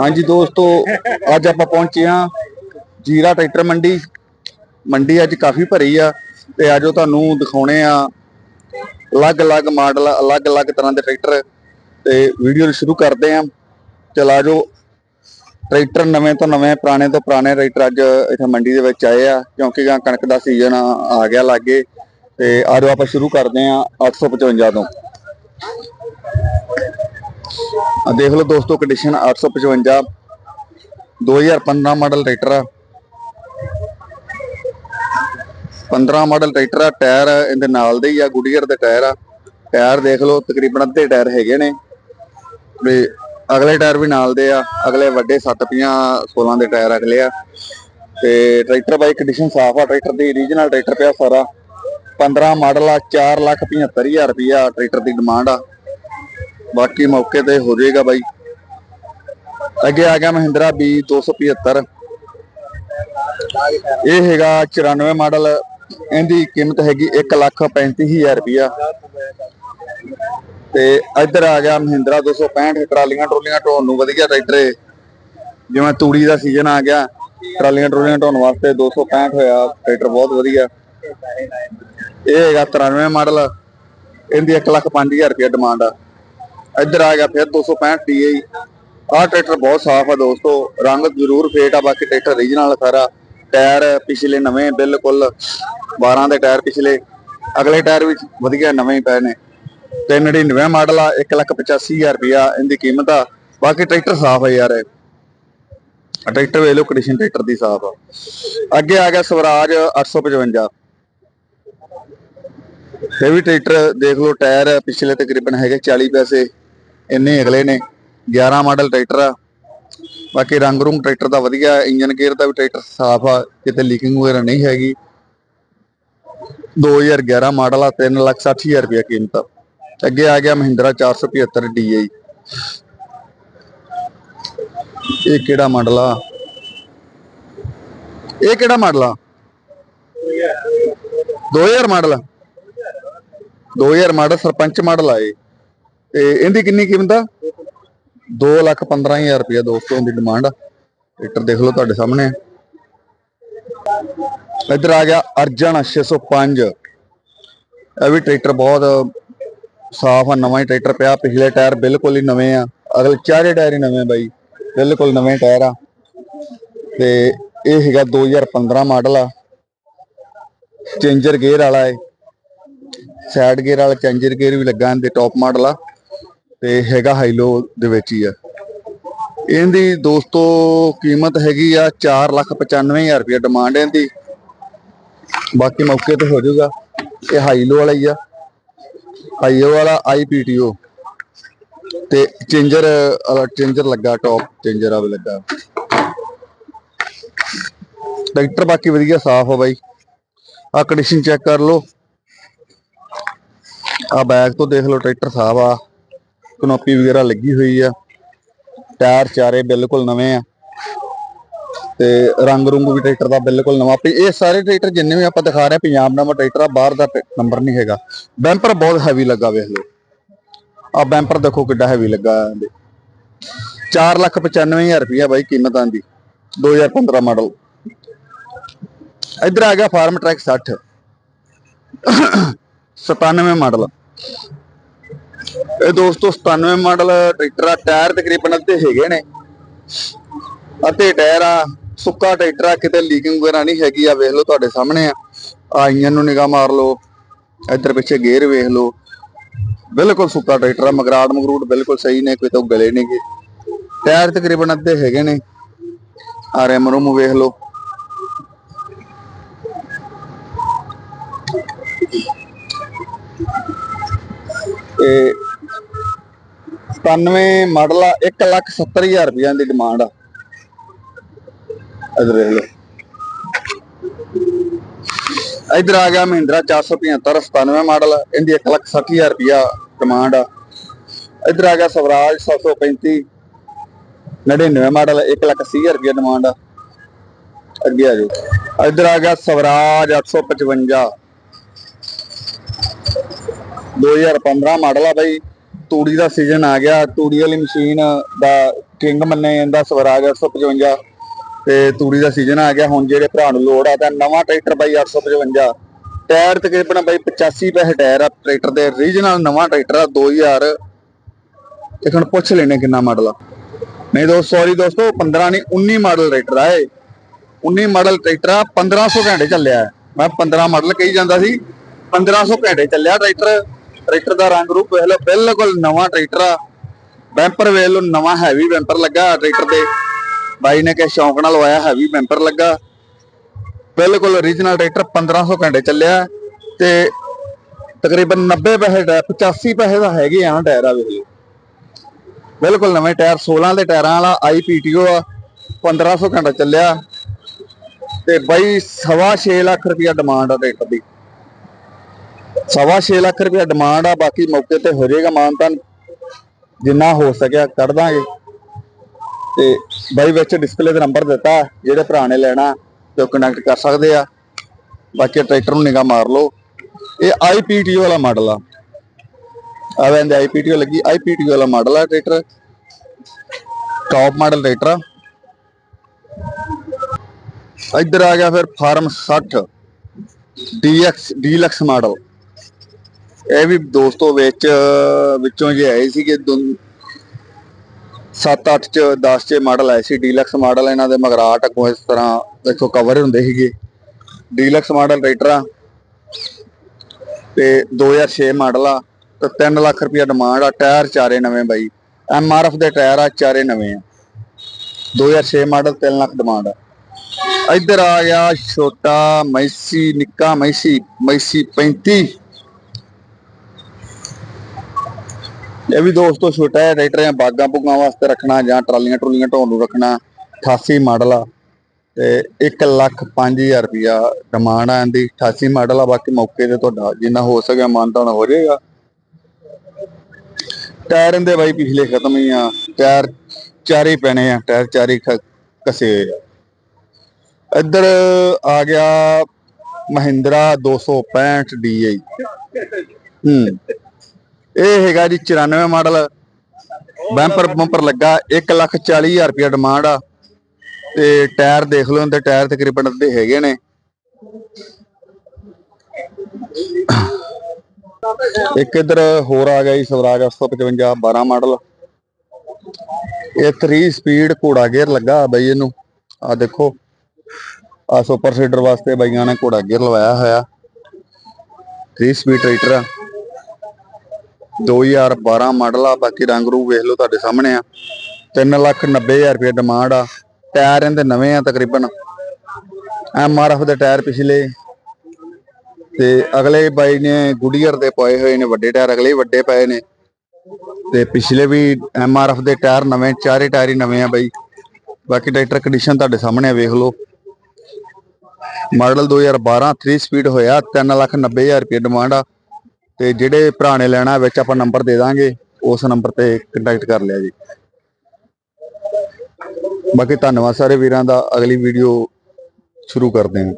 ਹਾਂਜੀ ਦੋਸਤੋ, ਅੱਜ ਆਪਾਂ ਪਹੁੰਚੇ ਹਾਂ ਜੀਰਾ ਟਰੈਕਟਰ ਮੰਡੀ। ਮੰਡੀ ਅੱਜ ਕਾਫੀ ਭਰੀ ਆ ਤੇ ਅੱਜ ਉਹ ਤੁਹਾਨੂੰ ਦਿਖਾਉਣੇ ਆ ਅਲੱਗ-ਅਲੱਗ ਮਾਡਲ, ਅਲੱਗ-ਅਲੱਗ ਤਰ੍ਹਾਂ ਦੇ ਟਰੈਕਟਰ। ਤੇ ਵੀਡੀਓ ਸ਼ੁਰੂ ਕਰਦੇ ਆ ਚਲ ਆਜੋ ਟਰੈਕਟਰ ਨਵੇਂ ਤੋਂ ਨਵੇਂ, ਪੁਰਾਣੇ ਤੋਂ ਪੁਰਾਣੇ ਟਰੈਕਟਰ ਅੱਜ ਇੱਥੇ ਮੰਡੀ ਦੇ ਵਿੱਚ ਆਏ ਆ। ਕਿਉਂਕਿ ਗਾ ਕਣਕ ਦਾ ਸੀਜ਼ਨ ਆ ਗਿਆ ਲਾਗੇ। ਤੇ ਆਜੋ ਆਪਾਂ ਸ਼ੁਰੂ ਕਰਦੇ ਆ 855 ਤੋਂ। ਆ ਦੇਖ ਲਓ ਦੋਸਤੋ ਕੰਡੀਸ਼ਨ 855 2015 ਮਾਡਲ ਟਰੈਕਟਰ ਆ। 15 ਮਾਡਲ ਟਰੈਕਟਰ ਆ ਟਾਇਰ ਇਹਦੇ ਨਾਲ ਦੇ ਹੀ ਆ ਗੁਡੀਅਰ ਦੇ ਟਾਇਰ ਆ। ਟਾਇਰ ਦੇਖ ਲਓ, ਤਕਰੀਬਨ ਅੱਧੇ ਟਾਇਰ ਹੈਗੇ ਨੇ। ਤੇ ਅਗਲੇ ਟਾਇਰ ਵੀ ਨਾਲ ਦੇ ਆ, ਅਗਲੇ ਵੱਡੇ 7 ਪੀਆਂ 16 ਦੇ ਟਾਇਰ ਅਗਲੇ ਆ। ਤੇ ਟਰੈਕਟਰ ਬਾਈ ਕੰਡੀਸ਼ਨ ਸਾਫ਼ ਆ ਟਰੈਕਟਰ ਦੀ ਰੀਜਨਲ ਟਰੈਕਟਰ ਪਿਆ ਸਾਰਾ। 15 ਮਾਡਲ ਆ 4 ਲੱਖ 75000 ਰੁਪਿਆ ਟਰੈਕਟਰ ਦੀ ਡਿਮਾਂਡ ਆ। ਬਾਕੀ ਮੌਕੇ ਤੇ ਹੋ ਜਾਏਗਾ ਬਾਈ। ਅੱਗੇ ਆ ਗਿਆ ਮਹਿੰਦਰਾ B 275 ਇਹ ਹੈਗਾ 94 ਮਾਡਲ। ਇਹਦੀ ਕੀਮਤ ਹੈਗੀ 135000 ਰੁਪਇਆ ਤੇ ਇੱਧਰ ਆ ਗਿਆ ਮਹਿੰਦਰਾ 265 ਟਰਾਲੀਆਂ ਟਰੋਲੀਆਂ ਢੋਣ ਨੂੰ ਵਧੀਆ ਟਰੈਕਟਰ ਜਿਵੇਂ ਤੂੜੀ ਦਾ ਸੀਜ਼ਨ ਆ ਗਿਆ, ਟਰਾਲੀਆਂ ਟਰੋਲੀਆਂ ਢੋਣ ਵਾਸਤੇ 265 ਹੋਇਆ, ਟਰੈਕਟਰ ਬਹੁਤ ਵਧੀਆ। ਇਹ ਹੈਗਾ 93 ਮਾਡਲ। ਇਹਦੀ 105000 ਰੁਪਇਆ ਡਿਮਾਂਡ ਆ। ਇੱਧਰ ਆ ਗਿਆ ਫਿਰ 265 DI ਆਹ ਟਰੈਕਟਰ ਬਹੁਤ ਸਾਫ਼ ਆ ਦੋਸਤੋ, ਰੰਗ ਜ਼ਰੂਰ ਫੇਟ ਆ, ਬਾਕੀ ਟਰੈਕਟਰ ਰੀਜਨਲ ਸਾਰਾ। ਟਾਇਰ ਪਿਛਲੇ ਨਵੇਂ, ਬਿਲਕੁਲ 12 ਦੇ ਟਾਇਰ ਪਿਛਲੇ। ਅਗਲੇ ਟਾਇਰ ਵੀ ਵਧੀਆ ਨਵੇਂ ਹੀ ਪਏ ਨੇ। 399 ਮਾਡਲ ਆ 185000 ਰੁਪਿਆ ਇਹਦੀ ਕੀਮਤ ਆ। ਬਾਕੀ ਟਰੈਕਟਰ ਸਾਫ਼ ਆ ਯਾਰ। ਇਹ ਟਰੈਕਟਰ ਵੇਖ ਲਓ ਕੰਡੀਸ਼ਨ ਟਰੈਕਟਰ ਦੀ ਸਾਫ਼ ਆ। ਅੱਗੇ ਆ ਗਿਆ ਸਵਰਾਜ 855 ਇਹ ਵੀ ਟਰੈਕਟਰ ਦੇਖ ਲਓ, ਟਾਇਰ ਪਿਛਲੇ ਤਕਰੀਬਨ ਹੈਗੇ 40 ਪੈਸੇ। ਇੰਨੇ ਅਗਲੇ ਨੇ 11 ਮਾਡਲ ਟਰੈਕਟਰ ਆ। ਬਾਕੀ ਰੰਗ ਰੂੰਗ ਟਰੈਕਟਰ ਦਾ ਵਧੀਆ, ਇੰਜਨ ਗੇਅਰ ਦਾ ਵੀ ਟਰੈਕਟਰ ਸਾਫ਼ ਆ, ਕਿਤੇ ਲੀਕਿੰਗ ਵਗੈਰਾ ਨਹੀਂ ਹੈਗੀ। 2011 ਮਾਡਲ ਆ 360000 ਰੁਪਏ ਕੀਮਤ ਅੱਗੇ ਆ ਗਿਆ ਮਹਿੰਦਰਾ 475 DI ਇਹ ਕਿਹੜਾ ਮਾਡਲ ਆ? ਇਹ ਕਿਹੜਾ ਮਾਡਲ ਆ? 2000 ਮਾਡਲ ਆ। 2000 ਮਾਡਲ ਸਰਪੰਚ ਮਾਡਲ ਆਏ ਤੇ ਇਹਦੀ ਕਿੰਨੀ ਕੀਮਤ ਆ? 2 ਲੱਖ 15000 ਰੁਪਏ ਦੋਸਤੋ ਦੀ ਡਿਮਾਂਡ ਆ। ਟਰੈਕਟਰ ਦੇਖ ਲਓ ਤੁਹਾਡੇ ਸਾਹਮਣੇ। ਇੱਧਰ ਆ ਗਿਆ ਅਰਜਨ 605 ਇਹ ਵੀ ਟਰੈਕਟਰ ਬਹੁਤ ਸਾਫ਼ ਆ, ਨਵਾਂ ਹੀ ਟਰੈਕਟਰ ਪਿਆ। ਪਿਛਲੇ ਟਾਇਰ ਬਿਲਕੁਲ ਹੀ ਨਵੇਂ ਆ। ਅਗਲੇ ਚਾਰੇ ਟਾਇਰ ਹੀ ਨਵੇਂ ਬਾਈ। ਬਿਲਕੁਲ ਨਵੇਂ ਟਾਇਰ ਆ। ਤੇ ਇਹ ਹੈਗਾ 2015 ਮਾਡਲ ਆ। ਚੇਂਜਰ ਗੇਅਰ ਵਾਲਾ ਏ। ਸਾਈਡ ਗੇਅਰ ਵਾਲਾ ਚੇਂਜਰ ਗੇਅਰ ਵੀ ਲੱਗਾ ਇਹਦੇ ਟੌਪ ਮਾਡਲ ਆ। ਤੇ ਹੈਗਾ ਹਾਈਲੋ ਦੇ ਵਿੱਚ ਹੀ ਆ। ਇਹਦੀ ਦੋਸਤੋ ਕੀਮਤ ਹੈਗੀ ਆ 495000 ਰੁਪਏ ਡਿਮਾਂਡ ਇਹਦੀ। ਬਾਕੀ ਮੌਕੇ ਤੇ ਹੋ ਜਾਊਗਾ। ਇਹ ਹਾਈਲੋ ਵਾਲਾ ਹੀ ਆ। ਹਾਈਓ ਵਾਲਾ ਆਈਪੀਟੀਓ ਤੇ ਚੇਂਜਰ ਚੇਂਜਰ ਲੱਗਾ ਟੌਪ ਚੇਂਜਰ ਆ ਲੱਗਾ। ਟਰੈਕਟਰ ਬਾਕੀ ਵਧੀਆ ਸਾਫ਼ ਆ ਬਾਈ। ਆ ਕੰਡੀਸ਼ਨ ਚੈੱਕ ਕਰ ਲਓ। ਆ ਬੈਕ ਤੋਂ ਦੇਖ ਲਓ, ਟਰੈਕਟਰ ਸਾਫ਼ ਆ। ਕਨੋਪੀ ਵਗੈਰਾ ਲੱਗੀ ਹੋਈ ਆ। ਟਾਇਰ ਚਾਰੇ ਬਿਲਕੁਲ ਨਵੇਂ ਆ। ਤੇ ਰੰਗ ਰੁੰਗ ਵੀ ਟਰੈਕਟਰ ਦਾ ਬਿਲਕੁਲ ਨਵਾਂ। ਇਹ ਸਾਰੇ ਟਰੈਕਟਰ ਜਿੰਨੇ ਵੀ ਆਪਾਂ ਦਿਖਾ ਰਹੇ ਪੰਜਾਬ ਨੰਬਰ ਟਰੈਕਟਰ ਆ, ਬਾਹਰ ਦਾ ਨੰਬਰ ਨਹੀਂ ਹੈਗਾ। ਬੈਂਪਰ ਬਹੁਤ ਹੈਵੀ ਲੱਗਾ ਵੇਖ ਲਓ ਆ ਬੈਂਪਰ ਦੇਖੋ ਕਿੱਡਾ ਹੈਵੀ ਲੱਗਾ ਇਹਦੇ 495000 ਰੁਪਇਆ ਬਾਈ ਕੀਮਤ ਆਂਦੀ 2015 ਮਾਡਲ ਇੱਧਰ ਆ ਗਿਆ ਫਾਰਮ ਟਰੈਕ 60 97 ਮਾਡਲ ਇਹ ਦੋਸਤੋ 97 ਮਾਡਲ ਟਰੈਕਟਰ ਆ, ਟਾਇਰ ਤਕਰੀਬਨ ਅੱਧੇ ਹੈਗੇ ਨੇ। ਅੱਧੇ ਟਾਇਰ ਆ, ਸੁੱਕਾ ਟਰੈਕਟਰ ਆ, ਕਿਤੇ ਲੀਕਿੰਗ ਵਗੈਰਾ ਨਹੀਂ ਹੈਗੀ ਆ, ਵੇਖ ਲਓ ਤੁਹਾਡੇ ਸਾਹਮਣੇ ਆ। ਆ ਨੂੰ ਨਿਗਾਹ ਮਾਰ ਲਓ, ਇੱਧਰ ਪਿੱਛੇ ਗੇਅਰ ਵੇਖ ਲਓ। ਬਿਲਕੁਲ ਸੁੱਕਾ ਟਰੈਕਟਰ ਆ ਮਗਰਾੜ ਮਗਰੂਟ ਬਿਲਕੁਲ ਸਹੀ ਨੇ, ਕੋਈ ਤਾਂ ਗਲੇ ਨਹੀਂਗੇ ਟਾਇਰ ਤਕਰੀਬਨ ਅੱਧੇ ਹੈਗੇ ਨੇ। ਆ, ਰੈਮ ਰੂਮ ਵੇਖ ਲਓ। ਤੇ 97 ਮਾਡਲ ਆ 170000 ਰੁਪਏ ਦੀ ਡਿਮਾਂਡ ਆ। ਇਧਰ ਦੇਖ ਲਓ। ਇਧਰ ਆ ਗਿਆ ਮਹਿੰਦਰਾ 475 97 ਮਾਡਲ ਇਹਦੀ 160000 ਰੁਪਿਆ ਡਿਮਾਂਡ ਆ। ਇਧਰ ਆ ਗਿਆ ਸਵਰਾਜ 735 99 ਮਾਡਲ 180000 ਰੁਪਿਆ ਡਿਮਾਂਡ ਆ। ਅੱਗੇ ਆ ਜਾਓ। ਇਧਰ ਆ ਗਿਆ ਸਵਰਾਜ 855 2015 ਮਾਡਲ ਆ ਬਾਈ। ਤੂੜੀ ਦਾ ਸੀਜ਼ਨ ਆ ਗਿਆ। ਤੂੜੀ ਵਾਲੀ ਮਸ਼ੀਨ ਦਾ ਕਿੰਗ ਮੰਨਿਆ ਜਾਂਦਾ, ਸਵਰਾਜ 855 ਤੇ ਤੂੜੀ ਦਾ ਸੀਜ਼ਨ ਆ ਗਿਆ। ਹੁਣ ਜਿਹੜੇ ਭਰਾ ਨੂੰ ਲੋੜ ਆ, ਤਾਂ ਨਵਾਂ ਟਰੈਕਟਰ ਬਾਈ 855 ਟਾਇਰ ਤਕਰੀਬਨ ਬਾਈ 85 ਪੈਸੇ ਟਾਇਰ ਆ ਟਰੈਕਟਰ ਦੇ। ਰੀਜਨਲ ਨਵਾਂ ਟਰੈਕਟਰ ਆ 2000 ਇਹ ਹੁਣ ਪੁੱਛ ਲੈਣੇ ਕਿੰਨਾ ਮਾਡਲ ਆ। ਨਹੀਂ ਦੋਸਤੋ ਸੌਰੀ ਦੋਸਤੋ 15 ਨਹੀਂ 19 ਮਾਡਲ ਟਰੈਕਟਰ ਆ ਇਹ। 19 ਮਾਡਲ ਟਰੈਕਟਰ ਆ 1500 ਘੰਟੇ ਚੱਲਿਆ। ਮੈਂ 15 ਮਾਡਲ ਕਹੀ ਜਾਂਦਾ ਸੀ 1500 ਘੰਟੇ ਚੱਲਿਆ ਟਰੈਕਟਰ ਟਰੈਕਟਰ ਦਾ ਰੰਗ ਰੂਪ ਵੇਖ ਲਓ, ਬਿਲਕੁਲ ਨਵਾਂ ਟਰੈਕਟਰ ਆ। ਬੈਂਪਰ ਵੇਖ ਲਓ, ਨਵਾਂ ਹੈਵੀ ਬੈਂਪਰ ਲੱਗਾ ਟਰੈਕਟਰ ਤੇ। ਬਾਈ ਨੇ ਕਿ ਸ਼ੌਂਕ ਨਾਲ ਲਵਾਇਆ ਹੈਵੀ ਬੈਂਪਰ ਲੱਗਾ। ਬਿਲਕੁਲ origignal ਟਰੈਕਟਰ 1500 ਘੰਟੇ ਚੱਲਿਆ ਤੇ ਤਕਰੀਬਨ 90 ਪੈਸੇ ਦਾ 85 ਪੈਸੇ ਦਾ ਹੈਗੇ ਆ ਟਾਇਰ ਆ ਵੇਖ ਲਓ। ਬਿਲਕੁਲ ਨਵੇਂ ਟਾਇਰ 16 ਦੇ ਟਾਇਰਾਂ ਵਾਲਾ ਆਈਪੀਟੀਓ ਆ 1500 ਘੰਟਾ ਚੱਲਿਆ। ਤੇ ਬਾਈ ਸਵਾ 6 ਲੱਖ ਰੁਪਇਆ ਡਿਮਾਂਡ ਆ ਟਰੈਕਟਰ ਦੀ। ਸਵਾ 6 ਲੱਖ ਰੁਪਇਆ ਡਿਮਾਂਡ ਆ ਬਾਕੀ ਮੌਕੇ ਤੇ ਹੋ ਜਾਏਗਾ ਮਾਨਤਨ ਜਿੰਨਾ ਹੋ ਸਕਿਆ ਕੱਢ ਦਾਂਗੇ ਤੇ ਬਾਈ ਵਿੱਚ ਡਿਸਪਲੇ ਦਾ ਨੰਬਰ ਦਿੱਤਾ ਜਿਹੜੇ ਭਰਾ ਨੇ ਲੈਣਾ ਤੇ ਉਹ ਕਨੈਕਟ ਕਰ ਸਕਦੇ ਆ ਬਾਕੀ ਟਰੈਕਟਰ ਨੂੰ ਨਿਗਾਹ ਮਾਰ ਲਓ ਇਹ ਆਈਪੀਟੀਓ ਵਾਲਾ ਮਾਡਲ ਆ ਆ ਵੈਂਦੇ ਆਈਪੀਟੀਓ ਲੱਗੀ ਆਈਪੀਟੀਓ ਵਾਲਾ ਮਾਡਲ ਆ ਟਰੈਕਟਰ ਟੌਪ ਮਾਡਲ ਟਰੈਕਟਰ ਆ ਇੱਧਰ ਆ ਗਿਆ ਫਿਰ ਫਾਰਮ 60 ਡੀਐਕਸ ਡੀਲਕਸ ਮਾਡਲ ਇਹ ਵੀ ਦੋਸਤੋ ਵਿੱਚ ਵਿੱਚੋਂ ਜੇ ਆਏ ਸੀਗੇ 7 8 ਚ 10 ਚ ਮਾਡਲ ਆਏ ਸੀ, ਡੀਲਕਸ ਮਾਡਲ ਇਹਨਾਂ ਦੇ ਮਗਰਾਟ ਅੱਗੋਂ ਇਸ ਤਰ੍ਹਾਂ ਦੇਖੋ ਕਵਰ ਹੁੰਦੇ ਸੀਗੇ। ਡੀਲਕਸ ਮਾਡਲ ਰਾਈਟਰ ਆ ਤੇ 2006 ਮਾਡਲ ਆ ਤੇ 3 ਲੱਖ ਰੁਪਇਆ ਡਿਮਾਂਡ ਆ, ਟਾਇਰ ਚਾਰੇ ਨਵੇਂ ਬਾਈ। ਐਮ ਆਰ ਐਫ ਦੇ ਟਾਇਰ ਆ, ਚਾਰੇ ਨਵੇਂ ਆ। 2006 ਮਾਡਲ 3 ਲੱਖ ਡਿਮਾਂਡ ਆ। ਇੱਧਰ ਆ ਗਿਆ ਛੋਟਾ ਮੈਸੀ, ਨਿੱਕਾ ਮੈਸੀ ਮੈਸੀ 35 ਇਹ ਵੀ ਦੋਸਤੋ ਛੋਟਾ ਹੈ ਟਰੈਕਟਰ ਜਾਂ ਬਾਗਾਂ ਪੁਗਾਂ ਵਾਸਤੇ ਰੱਖਣਾ ਜਾਂ ਟਰਾਲੀਆਂ ਟਰੂਲੀਆਂ ਢੋਣ ਨੂੰ ਰੱਖਣਾ 88 ਮਾਡਲ ਆ ਤੇ 1 ਲੱਖ 5000 ਰੁਪਿਆ ਡਿਮਾਂਡ ਆ ਇਹਦੀ 88 ਮਾਡਲ ਆ, ਬਾਕੀ ਮੌਕੇ ਤੇ ਤੁਹਾਡਾ ਜਿੰਨਾ ਹੋ ਸਕਿਆ ਮਾਨਤਾਨ ਹੋ ਜਾਏਗਾ। ਟਾਇਰ ਇਹਦੇ ਬਾਈ ਪਿਛਲੇ ਖਤਮ ਹੀ ਆ, ਟਾਇਰ ਚਾਰੇ ਪੈਣੇ ਆ, ਟਾਇਰ ਚਾਰੇ ਹੀ ਆ। ਇੱਧਰ ਆ ਗਿਆ ਮਹਿੰਦਰਾ 265 DI ਹੂੰ। ਇਹ ਹੈਗਾ ਜੀ 94 ਮਾਡਲ। ਬੈਂਪਰ ਬੰਪਰ ਲੱਗਾ 1 ਲੱਖ 40 ਹਜ਼ਾਰ ਰੁਪਇਆ ਡਿਮਾਂਡ ਆ। ਤੇ ਟਾਇਰ ਦੇਖ ਲਓ, ਇਹਦੇ ਟਾਇਰ ਤਕਰੀਬਨ ਅੱਧੇ ਹੈਗੇ ਨੇ। ਇੱਕ ਇਧਰ ਹੋਰ ਆ ਗਿਆ ਜੀ, ਸਵਰਾਜ 855 12 ਮਾਡਲ। ਇਹ 3 ਸਪੀਡ ਘੋੜਾ ਗੇਅਰ ਲੱਗਾ ਬਈ ਇਹਨੂੰ। ਆ ਦੇਖੋ ਆ ਸੁਪਰ ਸੀਡਰ ਵਾਸਤੇ ਬਾਈਆਂ ਨੇ ਘੋੜਾ ਗੇਅਰ ਲਵਾਇਆ ਹੋਇਆ। 3 ਸਪੀਡ ਟਰੈਕਟਰ ਆ। 2012 ਮਾਡਲ ਆ, ਬਾਕੀ ਰੰਗ ਰੂ ਵੇਖ ਲਓ ਤੁਹਾਡੇ ਸਾਹਮਣੇ ਆ। 3 ਲੱਖ 90 ਹਜ਼ਾਰ ਰੁਪਏ ਡਿਮਾਂਡ ਆ ਟਾਇਰ ਇਹਦੇ ਨਵੇਂ ਆ ਤਕਰੀਬਨ। ਐਮ ਆਰ ਐਫ ਦੇ ਟਾਇਰ ਪਿਛਲੇ। ਤੇ ਅਗਲੇ ਬਾਈ ਨੇ ਗੁਡੀਅਰ ਦੇ ਪਾਏ ਹੋਏ ਨੇ, ਵੱਡੇ ਟਾਇਰ ਅਗਲੇ ਵੱਡੇ ਪਏ ਨੇ। ਤੇ ਪਿਛਲੇ ਵੀ ਐਮ ਆਰ ਐਫ ਦੇ ਟਾਇਰ ਨਵੇਂ, ਚਾਰੇ ਟਾਇਰ ਹੀ ਨਵੇਂ ਆ ਬਾਈ। ਬਾਕੀ ਟਰੈਕਟਰ ਕੰਡੀਸ਼ਨ ਤੁਹਾਡੇ ਸਾਹਮਣੇ ਆ, ਵੇਖ ਲਓ। ਮਾਡਲ 2012 3 ਸਪੀਡ ਹੋਇਆ 3 ਲੱਖ 90 ਹਜ਼ਾਰ ਰੁਪਏ ਡਿਮਾਂਡ ਆ। ਤੇ ਜਿਹੜੇ ਭਰਾ ਨੇ ਲੈਣਾ ਵਿੱਚ ਆਪਾਂ ਨੰਬਰ ਦੇ ਦਾਂਗੇ, ਉਸ ਨੰਬਰ ਤੇ ਕੰਟੈਕਟ ਕਰ ਲਿਆ ਜੀ। ਬਾਕੀ ਧੰਨਵਾਦ ਸਾਰੇ ਵੀਰਾਂ ਦਾ, ਅਗਲੀ ਵੀਡੀਓ ਸ਼ੁਰੂ ਕਰਦੇ ਹਾਂ।